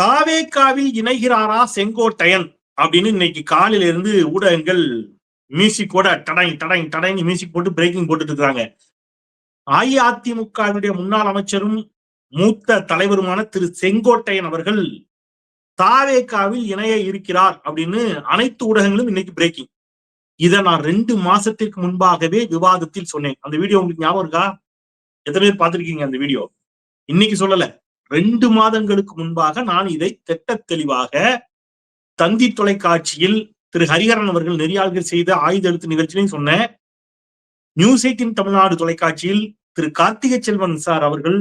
தாவேக்காவில் இணைகிறாரா செங்கோட்டையன் அப்படின்னு இன்னைக்கு காலையில இருந்து ஊடகங்கள் மியூசிக்கோட டடை டடை டடைன்னு மியூசிக் போட்டு பிரேக்கிங் போட்டுட்டு இருக்காங்க. அஇஅதிமுகவினுடைய முன்னாள் அமைச்சரும் மூத்த தலைவருமான திரு செங்கோட்டையன் அவர்கள் தாவேக்காவில் இணைய இருக்கிறார் அப்படின்னு அனைத்து ஊடகங்களும் இன்னைக்கு பிரேக்கிங் இதை நான் ரெண்டு மாசத்திற்கு முன்பாகவே விவாதத்தில் சொன்னேன். அந்த வீடியோ உங்களுக்கு ஞாபகம் இருக்கா? எத்தனை பேர் பார்த்துருக்கீங்க அந்த வீடியோ? இன்னைக்கு சொல்லல. ரெண்டு மாதங்களுக்கு முன்பாக நான் இதை திட்ட தெளிவாக தந்தி தொலைக்காட்சியில் திரு ஹரிஹரன் அவர்கள் நெறியாளர்கள் செய்த ஆயுத எழுத்து நிகழ்ச்சியிலையும் சொன்னேன். நியூஸ் எயிட்டின் தமிழ்நாடு தொலைக்காட்சியில் திரு கார்த்திகை செல்வன் சார் அவர்கள்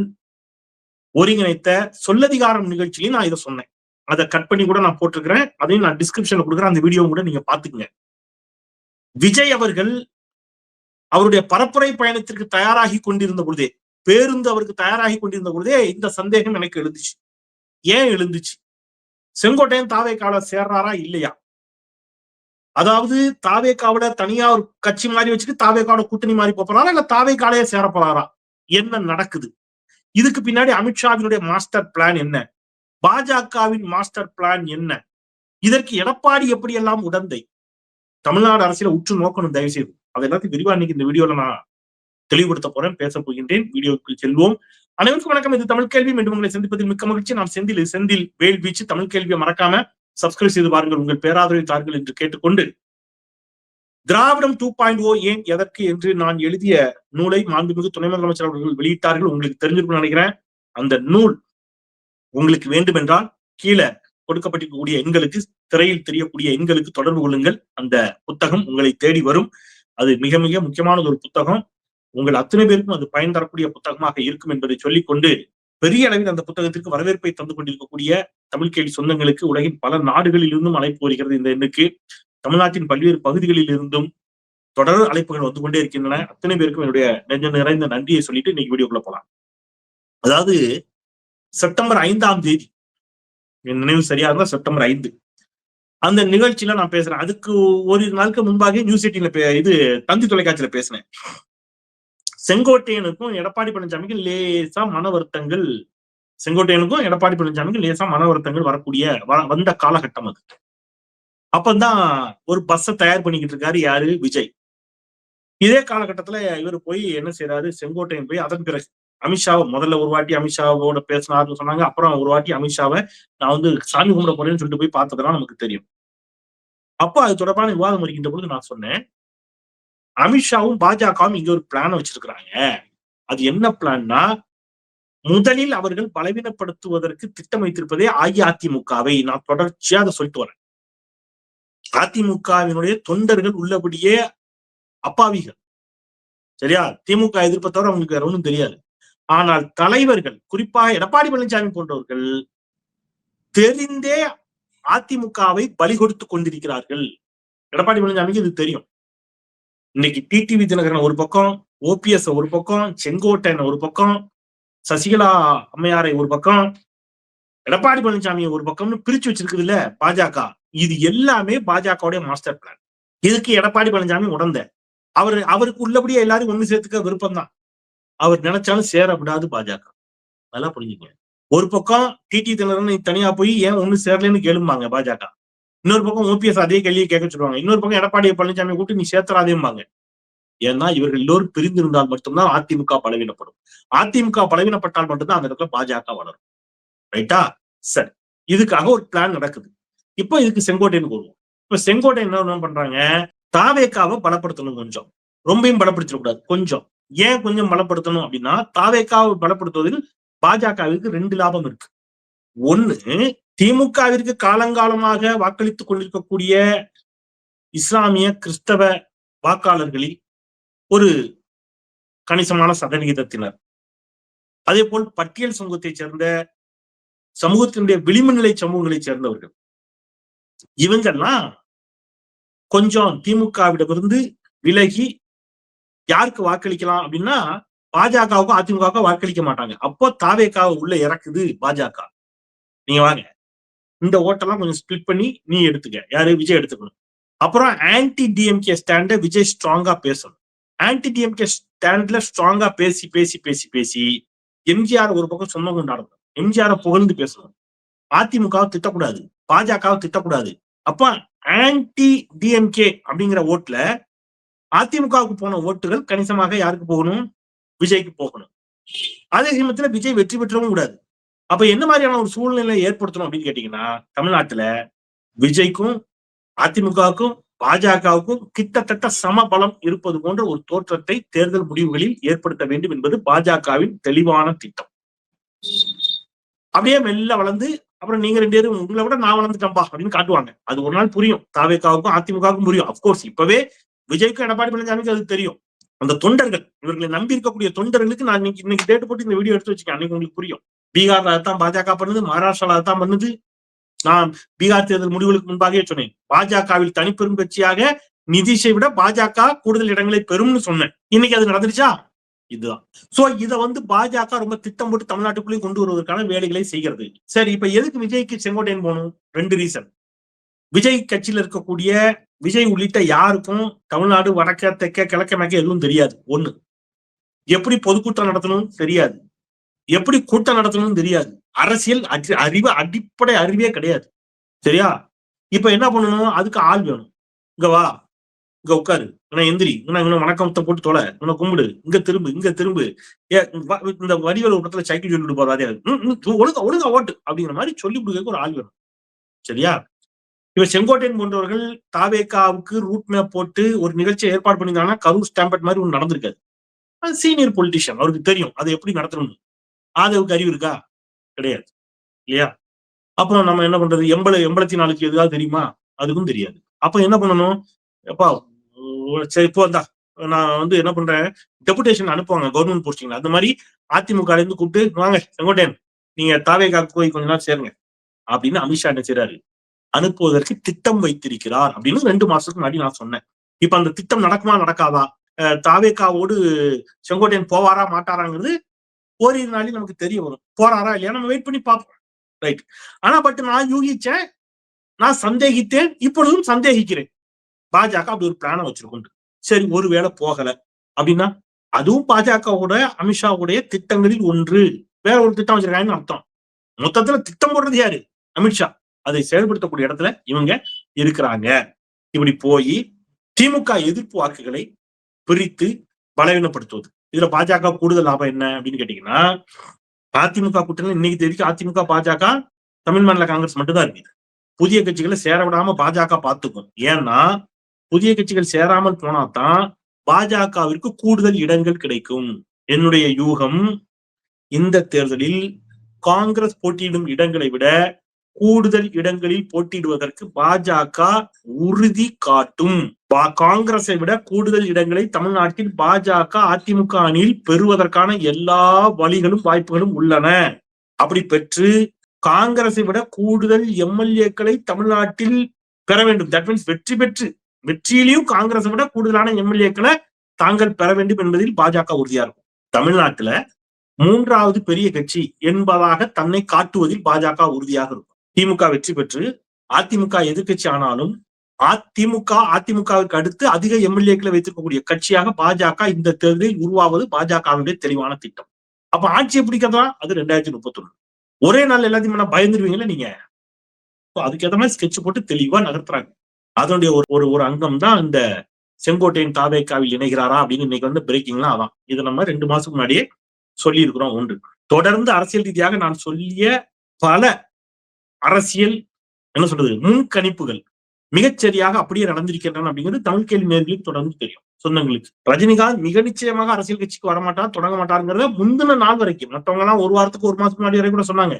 ஒருங்கிணைத்த சொல்லதிகாரம் நிகழ்ச்சியிலையும் நான் இதை சொன்னேன். அதை கட் பண்ணி கூட நான் போட்டிருக்கிறேன். அதையும் நான் டிஸ்கிரிப்ஷன்ல கொடுக்குறேன். அந்த வீடியோ கூட நீங்க பாத்துக்கங்க விஜய் அவர்கள் அவருடைய பரப்புரை பயணத்திற்கு தயாராகி கொண்டிருந்த பொழுதே பேருந்து அவருக்கு தயாராகி கொண்டிருந்த பொழுதே இந்த சந்தேகம் எனக்கு எழுந்துச்சு. ஏன் எழுந்துச்சு? செங்கோட்டையன் தாவேக்கால சேர்றாரா இல்லையா? அதாவது தாவேக்காவில தனியா ஒரு கட்சி மாதிரி வச்சுட்டு தாவேக்காவோட கூட்டணி மாதிரி போறாரா இல்ல தாவேக்காலையே சேர போறாரா? என்ன நடக்குது? இதுக்கு பின்னாடி அமித்ஷாவினுடைய மாஸ்டர் பிளான் என்ன? பாஜகவின் மாஸ்டர் பிளான் என்ன? இதற்கு எடப்பாடி எப்படியெல்லாம் உடந்தை? தமிழ்நாடு அரசியல உற்று நோக்கணும் தயவு செய்து அதை எல்லாத்தையும் விரிவா இன்னைக்கு இந்த வீடியோல நான் தெளிவுபடுத்த போறேன். பேச போகின்றேன். வீடியோக்கு செல்வோம். அனைவருக்கும் வணக்கம். இது தமிழ் கேள்வி. மீண்டும் உங்களை சந்திப்பதில் மிக்க மகிழ்ச்சி. நான் செந்தில் செந்தில் வேல் வீச்சு தமிழ் கேள்வியை மறக்காம சப்ஸ்கிரைப் செய்து பாருங்கள். உங்கள் பேராதரவை தாருங்கள் என்று கேட்டுக்கொண்டு. திராவிடம் டூ பாயிண்ட் ஓ ஏன் எதற்கு என்று நான் எழுதிய நூலை மாண்புமிகு துணை முதலமைச்சர் அவர்கள் வெளியிட்டார்கள். உங்களுக்கு தெரிஞ்சிருக்கும் நினைக்கிறேன். அந்த நூல் உங்களுக்கு வேண்டுமென்றால் கீழே கொடுக்கப்பட்டிருக்கக்கூடிய எண்களுக்கு திரையில் தெரியக்கூடிய எண்களுக்கு தொடர்பு கொள்ளுங்கள். அந்த புத்தகம் உங்களை தேடி வரும். அது மிக மிக முக்கியமான ஒரு புத்தகம். உங்கள் அத்தனை பேருக்கும் அது பயன் தரக்கூடிய புத்தகமாக இருக்கும் என்பதை சொல்லிக்கொண்டு பெரிய அளவில் அந்த புத்தகத்திற்கு வரவேற்பை தந்து கொண்டிருக்கக்கூடிய தமிழ் கேள்வி சொந்தங்களுக்கு உலகின் பல நாடுகளில் இருந்தும் அழைப்பு வருகிறது இந்த எண்ணுக்கு. தமிழ்நாட்டின் பல்வேறு பகுதிகளில் இருந்தும் தொடர் அழைப்புகள் வந்து கொண்டே இருக்கின்றன. அத்தனை பேருக்கும் என்னுடைய நெஞ்ச நிறைந்த நன்றியை சொல்லிட்டு இன்னைக்கு வீடியோக்குள்ள போலாம். அதாவது செப்டம்பர் ஐந்தாம் தேதி என் நினைவு சரியா இருந்தா செப்டம்பர் ஐந்து. அந்த நிகழ்ச்சியில நான் பேசுறேன். அதுக்கு ஒரு நாளுக்கு முன்பாக நியூஸ் எயிட்டின்ல இது தந்தி தொலைக்காட்சியில பேசினேன். செங்கோட்டையனுக்கும் எடப்பாடி பழனிசாமிக்கும் லேசா மன வருத்தங்கள். செங்கோட்டையனுக்கும் எடப்பாடி பழனிசாமிக்கும் லேசா மன வருத்தங்கள் வரக்கூடிய வந்த காலகட்டம் அது. அப்பந்தான் ஒரு பஸ்ஸை தயார் பண்ணிக்கிட்டு இருக்காரு யாரு? விஜய். இதே காலகட்டத்துல இவர் போய் என்ன செய்யறாரு செங்கோட்டையன் போய் அதன் பிறகு அமித்ஷாவை முதல்ல ஒரு வாட்டி அமித்ஷாவோட பேசினாருன்னு சொன்னாங்க அப்புறம் ஒரு வாட்டி அமித்ஷாவை நான் வந்து சாமி கும்பிட போறேன்னு சொல்லிட்டு போய் பார்த்ததெல்லாம் நமக்கு தெரியும். அப்போ அது தொடர்பான விவாதம் இருக்கின்ற பொழுது நான் சொன்னேன் அமித்ஷாவும் பாஜகவும் இங்க ஒரு பிளான் வச்சிருக்கிறாங்க. அது என்ன பிளான்னா முதலில் அவர்கள் பலவீனப்படுத்துவதற்கு திட்டம் வைத்திருப்பதே அஇஅதிமுகவை. நான் தொடர்ச்சியா அதை சொல்லிட்டு வரேன். அதிமுகவினுடைய தொண்டர்கள் உள்ளபடியே அப்பாவிகள். சரியா? திமுக எதிர்ப்பை தவிர அவங்களுக்கு வேற ஒன்றும் தெரியாது. ஆனால் தலைவர்கள் குறிப்பாக எடப்பாடி பழனிசாமி போன்றவர்கள் தெரிந்தே அதிமுகவை பலி கொடுத்து கொண்டிருக்கிறார்கள். எடப்பாடி பழனிசாமிக்கு இது தெரியும். இன்னைக்கு டிடிவி தினகரன் ஒரு பக்கம் ஓபிஎஸ் ஒரு பக்கம் செங்கோட்டையன் ஒரு பக்கம் சசிகலா அம்மையாரை ஒரு பக்கம் எடப்பாடி பழனிசாமியை ஒரு பக்கம்னு பிரிச்சு வச்சிருக்குது இல்ல பாஜக. இது எல்லாமே பாஜகவுடைய மாஸ்டர் பிளான் இதுக்கு எடப்பாடி பழனிசாமி உடந்த. அவர் அவருக்கு உள்ளபடியே எல்லாரும் ஒண்ணு சேர்த்துக்க விருப்பம் தான் அவர் நினைச்சாலும் சேர விடாது பாஜக. நல்லா புரிஞ்சுக்கோங்க. ஒரு பக்கம் டிடி தினரன் தனியா போய் ஏன் ஒண்ணு சேரலன்னு கேளும்பாங்க பாஜக. இன்னொரு பக்கம் ஓபிஎஸ் அதே கேள்வியை கேட்க சொல்லுவாங்க. இன்னொரு பக்கம் எடப்பாடி பழனிசாமி கூப்பிட்டு நீ சேர்த்தராதேம்பாங்க ஏன்னா இவர்கள் எல்லோரும் பிரிந்திருந்தால் மட்டும்தான் அதிமுக பலவீனப்படும். அதிமுக பலவீனப்பட்டால் மட்டும்தான் அந்த இடத்துல பாஜக வளரும். ரைட்டா? சரி. இதுக்காக ஒரு பிளான் நடக்குது. இப்போ இதுக்கு செங்கோட்டைன்னு வருவோம் இப்ப செங்கோட்டை என்ன பண்றாங்க? தாவேக்காவை பலப்படுத்தணும் கொஞ்சம். ரொம்பையும் பலப்படுத்திடக்கூடாது கொஞ்சம். ஏன் கொஞ்சம் பலப்படுத்தணும் அப்படின்னா தாவேக்காவை பலப்படுத்துவதில் பாஜகவிற்கு ரெண்டு லாபம் இருக்கு. ஒண்ணு திமுகவிற்கு காலங்காலமாக வாக்களித்துக் கொண்டிருக்கக்கூடிய இஸ்லாமிய கிறிஸ்தவ வாக்காளர்களில் ஒரு கணிசமான சதவிகிதத்தினர். அதே போல் பட்டியல் சமூகத்தைச் சேர்ந்த சமூகத்தினுடைய விளிம்பு நிலை சமூகங்களை சேர்ந்தவர்கள். இவங்கெல்லாம் கொஞ்சம் திமுகவிடமிருந்து விலகி யாருக்கு வாக்களிக்கலாம் அப்படின்னா பாஜகவுக்கும் அதிமுகவுக்கும் வாக்களிக்க மாட்டாங்க. அப்போ தாவேக்காவை உள்ள இறக்குது பாஜக. நீங்க வாங்க. இந்த ஓட்டெல்லாம் கொஞ்சம் ஸ்பிளிட் பண்ணி நீ எடுத்துக்க. யாரு? விஜய் எடுத்துக்கணும். அப்புறம் ஆன்டி டிஎம்கே ஸ்டாண்ட விஜய் ஸ்ட்ராங்கா பேசணும். ஆன்டி டிஎம்கே ஸ்டாண்ட்ல ஸ்ட்ராங்கா பேசி பேசி பேசி பேசி எம்ஜிஆர் ஒரு பக்கம் சொந்தம் கொண்டாடணும். எம்ஜிஆரை புகழ்ந்து பேசணும். அதிமுகவை திட்டக்கூடாது. பாஜகவை திட்டக்கூடாது. அப்ப ஆன்டி டிஎம்கே அப்படிங்கிற ஓட்டுல அதிமுகவுக்கு போன ஓட்டுகள் கணிசமாக யாருக்கு போகணும்? விஜய்க்கு போகணும். அதே சமயத்துல விஜய் வெற்றி பெற்றவும் கூடாது. அப்ப என்ன மாதிரியான ஒரு சூழ்நிலை ஏற்படுத்தணும் அப்படின்னு கேட்டீங்கன்னா தமிழ்நாட்டுல விஜய்க்கும் அதிமுகவுக்கும் பாஜகவுக்கும் கிட்டத்தட்ட சம பலம் இருப்பது போன்ற ஒரு தோற்றத்தை தேர்தல் முடிவுகளில் ஏற்படுத்த வேண்டும் என்பது பாஜகவின் தெளிவான திட்டம். அப்படியே மெல்ல வளர்ந்து அப்புறம் நீங்க ரெண்டு பேரும் உங்களை விட நான் வளர்ந்துட்டேன்பா அப்படின்னு காட்டுவாங்க. அது ஒரு நாள் புரியும். தாவேக்காவுக்கும் அதிமுகவுக்கும் புரியும். அப்கோர்ஸ் இப்பவே விஜய்க்கும் எடப்பாடி பழனிசாமிக்கு அது தெரியும். அந்த தொண்டர்கள் இவர்களை நம்பி இருக்கக்கூடிய தொண்டர்களுக்கு நான் இன்னைக்கு இன்னைக்கு டேட் போட்டு இந்த வீடியோ எடுத்து வச்சுக்கேன். அன்னைக்கு உங்களுக்கு புரியும். பீகார்ல அதான் பாஜக பண்ணுது மகாராஷ்டிரால அதான் பண்ணுது. நான் பீகார் தேர்தல் முடிவுகளுக்கு முன்பாகவே சொன்னேன். பாஜகவில் தனிப்பெரும் கட்சியாக நிதிஷை விட பாஜக கூடுதல் இடங்களை பெறும்னு சொன்னேன். இன்னைக்கு அது நடந்துருச்சா? இதுதான். சோ இத வந்து பாஜக ரொம்ப திட்டம் போட்டு தமிழ்நாட்டுக்குள்ளே கொண்டு வருவதற்கான வேலைகளை செய்கிறது. சரி இப்ப எதுக்கு விஜய்க்கு செங்கோட்டையன் போகணும்? ரெண்டு ரீசன் விஜய் கட்சியில இருக்கக்கூடிய விஜய் உள்ளிட்ட யாருக்கும் தமிழ்நாடு வடக்க தெற்க கிழக்க மேக்க எதுவும் தெரியாது. ஒண்ணு. எப்படி பொதுக்கூட்டம் நடத்தணும்? தெரியாது. எப்படி கூட்டம் நடத்தணும்னு தெரியாது. அரசியல் அறிவு அடிப்படை அறிவே கிடையாது. சரியா? இப்ப என்ன பண்ணணும்? அதுக்கு ஆள் வேணும். இங்க வா. இங்க உட்காரு. இவனை எந்திரி. இவனை இவனை வணக்கத்தை போட்டு தொலை. இவனை கும்பிடு. இங்க திரும்பு இங்க திரும்பு. ஏ இந்த வடிவல் இடத்துல சைக்கிள் சொல்லிட்டு போறாதே ஒழுங்கா ஒழுங்கா ஓட்டு. அப்படிங்கிற மாதிரி சொல்லி கொடுக்க ஒரு ஆள் வேணும். சரியா? இவர் செங்கோட்டையன் போன்றவர்கள் தாவேக்காவுக்கு ரூட் மேப் போட்டு ஒரு நிகழ்ச்சியை ஏற்பாடு பண்ணியிருந்தாங்கன்னா கரூர் ஸ்டாம்பட் மாதிரி ஒன்று நடந்திருக்காது. அது சீனியர் பொலிட்டிஷியன் அவருக்கு தெரியும். அதை எப்படி நடத்தணும்னு. ஆதவுக்கு அறிவு இருக்கா? கிடையாது. இல்லையா? அப்புறம் நம்ம என்ன பண்றது? எண்பது எண்பத்தி நாளைக்கு எதுக்காக தெரியுமா? அதுக்கும் தெரியாது. அப்ப என்ன பண்ணணும்? எப்பா சரி இப்போ வந்தா. நான் வந்து என்ன பண்றேன்? டெபுடேஷன் அனுப்புவாங்க கவர்மெண்ட் போஸ்டிங்ல அந்த மாதிரி அதிமுக இருந்து கூப்பிட்டு வாங்க செங்கோட்டையன் நீங்க தாவேக்காக்கு போய் கொஞ்ச நாள் சேருங்க. அப்படின்னு அமித்ஷா என்ன செய்யறாரு அனுப்புவதற்கு திட்டம் வைத்திருக்கிறார் அப்படின்னு ரெண்டு மாசத்துக்கு முன்னாடி நான் சொன்னேன். இப்ப அந்த திட்டம் நடக்குமா நடக்காதா? தாவேக்காவோடு செங்கோட்டையன் போவாரா மாட்டாராங்கிறது ஓரிரு நாளைக்கு நமக்கு தெரிய வரும். போறாரா இல்லையா? நம்ம வெயிட் பண்ணி பார்ப்போம் ரைட் ஆனா பட் நான் யூகிச்சேன் நான் சந்தேகித்தேன் இப்பொழுதும் சந்தேகிக்கிறேன். பாஜக அப்படி ஒரு பிளான வச்சிருக்கோம் சரி ஒருவேளை போகல. அப்படின்னா அதுவும் பாஜகவோட அமித்ஷாவுடைய திட்டங்களில் ஒன்று. வேற ஒரு திட்டம் வச்சிருக்காங்கன்னு அர்த்தம். மொத்தத்துல திட்டம் போடுறது யாரு? அமித்ஷா. அதை செயல்படுத்தக்கூடிய இடத்துல இவங்க இருக்கிறாங்க. இப்படி போய் திமுக எதிர்ப்பு வாக்குகளை பிரித்து பலவீனப்படுத்துவது. இதுல பாஜக கூடுதல் லாபம் என்ன அப்படின்னு கேட்டீங்கன்னா அதிமுக கூட்டணி இன்னைக்கு தெரிவிக்க அதிமுக பாஜக தமிழ் மாநில காங்கிரஸ் மட்டும்தான் இருக்குது. புதிய கட்சிகளை சேர விடாம பாஜக பார்த்துக்கும். ஏன்னா புதிய கட்சிகள் சேராமல் போனாதான் பாஜகவிற்கு கூடுதல் இடங்கள் கிடைக்கும். என்னுடைய யூகம் இந்த தேர்தலில் காங்கிரஸ் போட்டியிடும் இடங்களை விட கூடுதல் இடங்களில் போட்டியிடுவதற்கு பாஜக உறுதி காட்டும். காங்கிரஸை விட கூடுதல் இடங்களை தமிழ்நாட்டில் பாஜக அதிமுக அணியில் பெறுவதற்கான எல்லா வழிகளும் வாய்ப்புகளும் உள்ளன. அப்படி பெற்று காங்கிரஸை விட கூடுதல் எம்எல்ஏக்களை தமிழ்நாட்டில் பெற வேண்டும். தட் மீன்ஸ் வெற்றி பெற்று வெற்றியிலையும் காங்கிரஸை விட கூடுதலான எம்எல்ஏக்களை தாங்கள் பெற வேண்டும் என்பதில் பாஜக உறுதியா இருக்கும். தமிழ்நாட்டுல மூன்றாவது பெரிய கட்சி என்பதாக தன்னை காட்டுவதில் பாஜக உறுதியாக இருக்கும். திமுக வெற்றி பெற்று அதிமுக எதிர்கட்சி ஆனாலும் அதிமுக அதிமுகவுக்கு அடுத்து அதிக எம்எல்ஏக்களை வைத்திருக்கக்கூடிய கட்சியாக பாஜக இந்த தேர்தலில் உருவாவது பாஜகவினுடைய தெளிவான திட்டம். அப்ப ஆட்சியை பிடிக்கிறதா? அது ரெண்டாயிரத்தி முப்பத்தி ஒண்ணு ஒரே நாள் எல்லாத்தையும் பயந்துருவீங்களா நீங்க. அதுக்கேற்ற மாதிரி ஸ்கெட்ச் போட்டு தெளிவா நகர்த்துறாங்க. அதனுடைய ஒரு ஒரு ஒரு அங்கம் தான் இந்த செங்கோட்டையின் தாவேக்காவில் இணைகிறாரா அப்படின்னு இன்னைக்கு வந்து பிரேக்கிங்லாம் அதான். இதை நம்ம ரெண்டு மாசத்துக்கு முன்னாடியே சொல்லி இருக்கிறோம் ஒன்று. தொடர்ந்து அரசியல் ரீதியாக நான் சொல்லிய பல அரசியல் என்ன சொல்றது முன்கணிப்புகள். மிகச்சரியாக அப்படியே நடந்திருக்கின்றன அப்படிங்கிறது தமிழ் கேள்வி நேர்களுக்கு தொடர்ந்து தெரியும் சொந்தங்களுக்கு. ரஜினிகாந்த் மிக நிச்சயமாக அரசியல் கட்சிக்கு வரமாட்டார் தொடங்க மாட்டாருங்கிறத முந்தின நாள் வரைக்கும் மற்றவங்க எல்லாம் ஒரு வாரத்துக்கு ஒரு மாசத்துக்கு முன்னாடி வரை கூட சொன்னாங்க.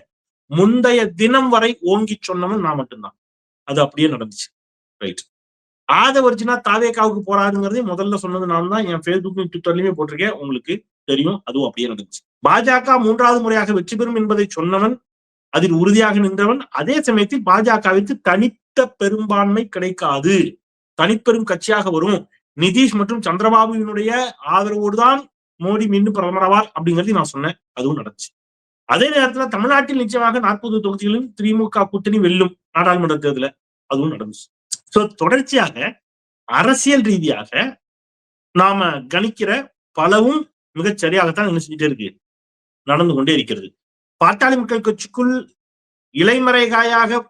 முந்தைய தினம் வரை ஓங்கி சொன்னவன் நான் மட்டும்தான். அது அப்படியே நடந்துச்சு. ரைட் ஆதவர்ஜினா தாவேக்காவுக்கு போறாருங்கிறதே முதல்ல சொன்னது நான் தான் என் பேஸ்புக் ட்விட்டர்லயுமே போட்டிருக்கேன். உங்களுக்கு தெரியும் அதுவும் அப்படியே நடந்துச்சு. பாஜக மூன்றாவது முறையாக வெற்றி பெறும் என்பதை சொன்னவன் அதில் உறுதியாக நின்றவன் அதே சமயத்தில் பாஜகவிற்கு தனித்த பெரும்பான்மை கிடைக்காது. தனிப்பெரும் கட்சியாக வரும். நிதிஷ் மற்றும் சந்திரபாபுவினுடைய ஆதரவோடு தான் மோடி மீண்டும் பிரதமராவார் அப்படிங்கிறது நான் சொன்னேன். அதுவும் நடந்துச்சு. அதே நேரத்துல தமிழ்நாட்டில் நிச்சயமாக நாற்பது தொகுதிகளிலும் திமுக கூட்டணி வெல்லும் நாடாளுமன்ற தேர்தல அதுவும் நடந்துச்சு. சோ தொடர்ச்சியாக அரசியல் ரீதியாக நாம கணிக்கிற பலவும் மிகச் சரியாகத்தான் என்ன செஞ்சுட்டே இருக்கு. நடந்து கொண்டே இருக்கிறது. பாட்டாளி மக்கள் கட்சிக்குள் இலைமறைகாயாக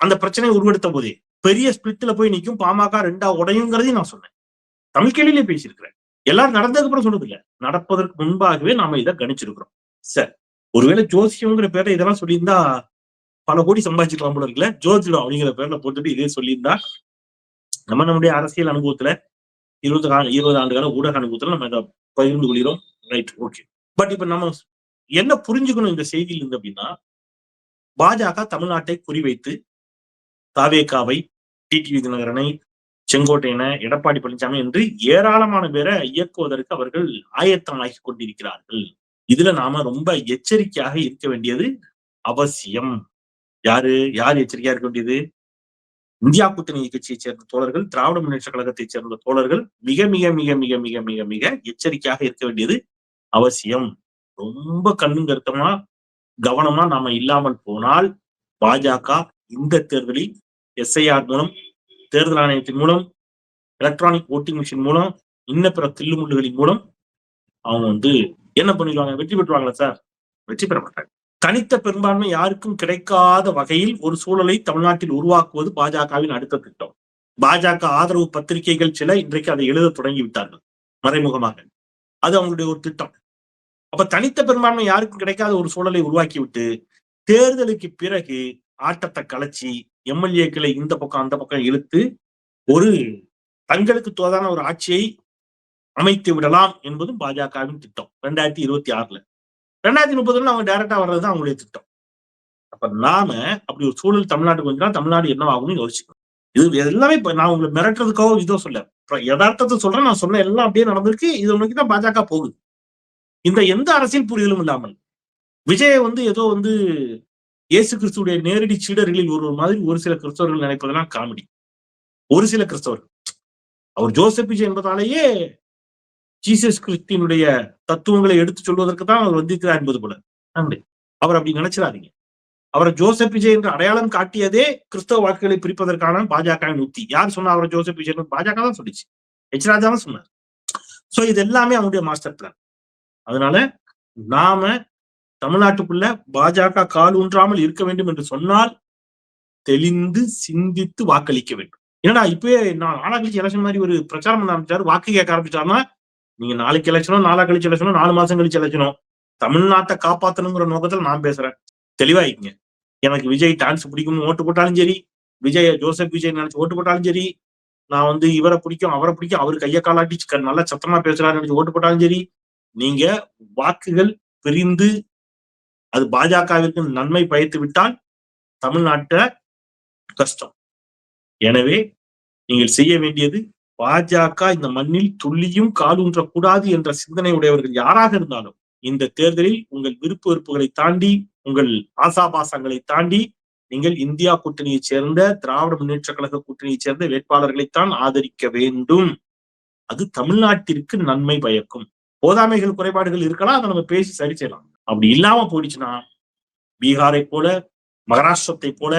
அந்த பிரச்சனையை உருவெடுத்த போதே பெரிய ஸ்பிளிட்ல போய் நிற்கும் பாமக ரெண்டா உடையுங்கிறதையும் நான் சொன்னேன். தமிழ் கேள்வியிலே பேசியிருக்கிறேன். எல்லாரும் நடந்ததுக்கு அப்புறம் சொல்றது இல்ல. நடப்பதற்கு முன்பாகவே நாம இதை கணிச்சிருக்கிறோம். சார் ஒருவேளை ஜோசியம்ங்கிற பேர்ல இதெல்லாம் சொல்லியிருந்தா பல கோடி சம்பாதிச்சிருக்கலாம் போல இருக்குல்ல? ஜோதிடம் அப்படிங்கிற பேர்ல போட்டுட்டு இதே சொல்லியிருந்தா நம்ம நம்முடைய அரசியல் அனுபவத்துல இருபது இருபது ஆண்டு கால ஊடக அனுபவத்துல நம்ம இதை பகிர்ந்து கொள்கிறோம். ரைட் ஓகே பட் இப்ப நம்ம என்ன புரிஞ்சுக்கணும் இந்த செய்தியில் இருந்து அப்படின்னா பாஜக தமிழ்நாட்டை குறிவைத்து தாவேக்காவை டிடி தினகரனை செங்கோட்டையனை எடப்பாடி பழனிசாமி என்று ஏராளமான பேரை இயக்குவதற்கு அவர்கள் ஆயத்தமாகி கொண்டிருக்கிறார்கள். இதுல நாம ரொம்ப எச்சரிக்கையாக இருக்க வேண்டியது அவசியம். யாரு யார் எச்சரிக்கையா இருக்க வேண்டியது? இந்தியா கூட்டணி கட்சியைச் சேர்ந்த தோழர்கள் திராவிட முன்னேற்ற கழகத்தைச் சேர்ந்த தோழர்கள் மிக மிக மிக மிக மிக மிக மிக எச்சரிக்கையாக இருக்க வேண்டியது அவசியம். ரொம்ப கண்ணும் கருத்தமா? கவனமா நாம இல்லாமல் போனால் பாஜக இந்த தேர்தலில் எஸ்ஐஆர் மூலம் தேர்தல் ஆணையத்தின் மூலம் எலக்ட்ரானிக் ஓட்டிங் மிஷின் மூலம் இன்ன பிற தில்லுமுள்ளுகளின் மூலம் அவங்க வந்து என்ன பண்ணிடுவாங்க? வெற்றி பெற்றுவாங்களா சார்? வெற்றி பெற மாட்டாங்க. தனித்த பெரும்பான்மை யாருக்கும் கிடைக்காத வகையில் ஒரு சூழலை தமிழ்நாட்டில் உருவாக்குவது பாஜகவின் அடுத்த திட்டம். பாஜக ஆதரவு பத்திரிகைகள் சில இன்றைக்கு அதை எழுத தொடங்கி விட்டார்கள். மறைமுகமாக. அது அவங்களுடைய ஒரு திட்டம். அப்ப தனித்த பெரும்பான்மை யாருக்கும் கிடைக்காத ஒரு சூழலை உருவாக்கி விட்டு தேர்தலுக்கு பிறகு ஆட்டத்தை கலைச்சி எம்எல்ஏக்களை இந்த பக்கம் அந்த பக்கம் இழுத்து ஒரு தங்களுக்கு தோதான ஒரு ஆட்சியை அமைத்து விடலாம் என்பதும் பாஜகவின் திட்டம். ரெண்டாயிரத்தி இருபத்தி ஆறுல. ரெண்டாயிரத்தி முப்பதுல அவங்க டைரக்டா வர்றதுதான் அவங்களுடைய திட்டம். அப்ப நாம அப்படி ஒரு சூழல் தமிழ்நாட்டுக்கு வந்துட்டா தமிழ்நாடு என்ன ஆகும்னு யோசிக்கணும். இது எல்லாமே இப்ப நான் உங்களை மிரட்டுறதுக்காக இதோ சொல்ல யதார்த்தத்தை சொல்றேன் நான் சொன்ன எல்லாம் அப்படியே நடந்திருக்கு. இதை நோக்கி தான் பாஜக போகுது. இந்த எந்த அரசியல் புரிதலும் இல்லாமல் விஜய வந்து ஏதோ வந்து இயேசு கிறிஸ்துடைய நேரடி சீடர்களில் ஒரு மாதிரி ஒரு சில கிறிஸ்தவர்கள் நினைப்பதெல்லாம் காமெடி. ஒரு சில கிறிஸ்தவர்கள். அவர் ஜோசப் விஜய் என்பதாலேயே ஜீசஸ் கிறிஸ்தினுடைய தத்துவங்களை எடுத்து சொல்வதற்கு தான் அவர் வந்திருக்கிறார் என்பது போல. நன்றி. அவர் அப்படி நினைச்சிடாதீங்க. அவரை ஜோசப் விஜய் என்று அடையாளம் காட்டியதே கிறிஸ்தவ வாக்குகளை பிரிப்பதற்கான பாஜகவின் உத்தி. யார் சொன்னா அவரை ஜோசப் விஜய் பாஜக தான் சொல்லிச்சு. எச் ராஜா தான் சொன்னார். சோ இது எல்லாமே அவனுடைய மாஸ்டர் பிளான் அதனால நாம தமிழ்நாட்டுக்குள்ள பாஜக கால் ஊன்றாமல் இருக்க வேண்டும் என்று சொன்னால் தெளிந்து சிந்தித்து வாக்களிக்க வேண்டும். என்னடா இப்பயே நான் நாளா கழிச்சு எலெக்ஷன் மாதிரி ஒரு பிரச்சாரம் பண்ண ஆரம்பிச்சாரு வாக்கு கேட்க ஆரம்பிச்சாருன்னா நீங்க நாளைக்கு எலெக்ஷனோ நாளா கழிச்சு எலெக்ஷனோ நாலு மாசம் கழிச்சு எலெக்ஷனோ தமிழ்நாட்டை காப்பாத்தணுங்கிற நோக்கத்துல நான் பேசுறேன். தெளிவாயிக்கங்க. எனக்கு விஜய் டான்ஸ் பிடிக்கும்னு ஓட்டு போட்டாலும் சரி விஜய் ஜோசப் விஜய் நினைச்சு ஓட்டு போட்டாலும் சரி நான் வந்து இவரை பிடிக்கும் அவரை பிடிக்கும் அவர் கையை காலாட்டி க- நல்லா சத்தமா பேசுறாரு நினைச்சு ஓட்டு போட்டாலும் சரி நீங்க வாக்குகள் பிரிந்து அது பாஜகவிற்கு நன்மை பயத்து விட்டால் தமிழ்நாட்டை கஷ்டம். எனவே நீங்கள் செய்ய வேண்டியது பாஜக இந்த மண்ணில் துள்ளியும் காலூன்றக்கூடாது என்ற சிந்தனை உடையவர்கள் யாராக இருந்தாலும் இந்த தேர்தலில் உங்கள் விருப்ப வெறுப்புகளை தாண்டி உங்கள் ஆசாபாசங்களை தாண்டி நீங்கள் இந்தியா கூட்டணியைச் சேர்ந்த திராவிட முன்னேற்ற கழக கூட்டணியைச் சேர்ந்த வேட்பாளர்களைத்தான் ஆதரிக்க வேண்டும். அது தமிழ்நாட்டிற்கு நன்மை பயக்கும். போதாமைகள் குறைபாடுகள் இருக்கலாம் அதை நம்ம பேசி சரி செய்யலாம். அப்படி இல்லாம போயிடுச்சுன்னா பீகாரை போல மகாராஷ்டிரத்தை போல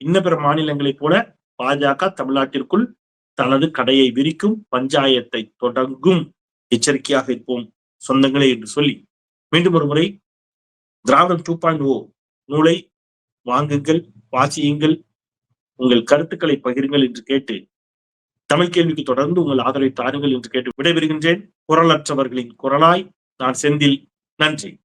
இன்ன பிற மாநிலங்களைப் போல பாஜக தமிழ்நாட்டிற்குள் தனது கடையை விரிக்கும் பஞ்சாயத்தை தொடங்கும் எச்சரிக்கையாக இருப்போம் சொந்தங்களே என்று சொல்லி. மீண்டும் ஒரு முறை திராவிடம் டூ பாயிண்ட் ஓ நூலை வாங்குங்கள் வாசியுங்கள் உங்கள் கருத்துக்களை பகிருங்கள் என்று கேட்டு தமிழ் கேள்விக்கு தொடர்ந்து உங்கள் ஆதரவை தாருங்கள் என்று கேட்டு விடைபெறுகின்றேன். குரலற்றவர்களின் குரலாய் நான் செந்தில். நன்றி.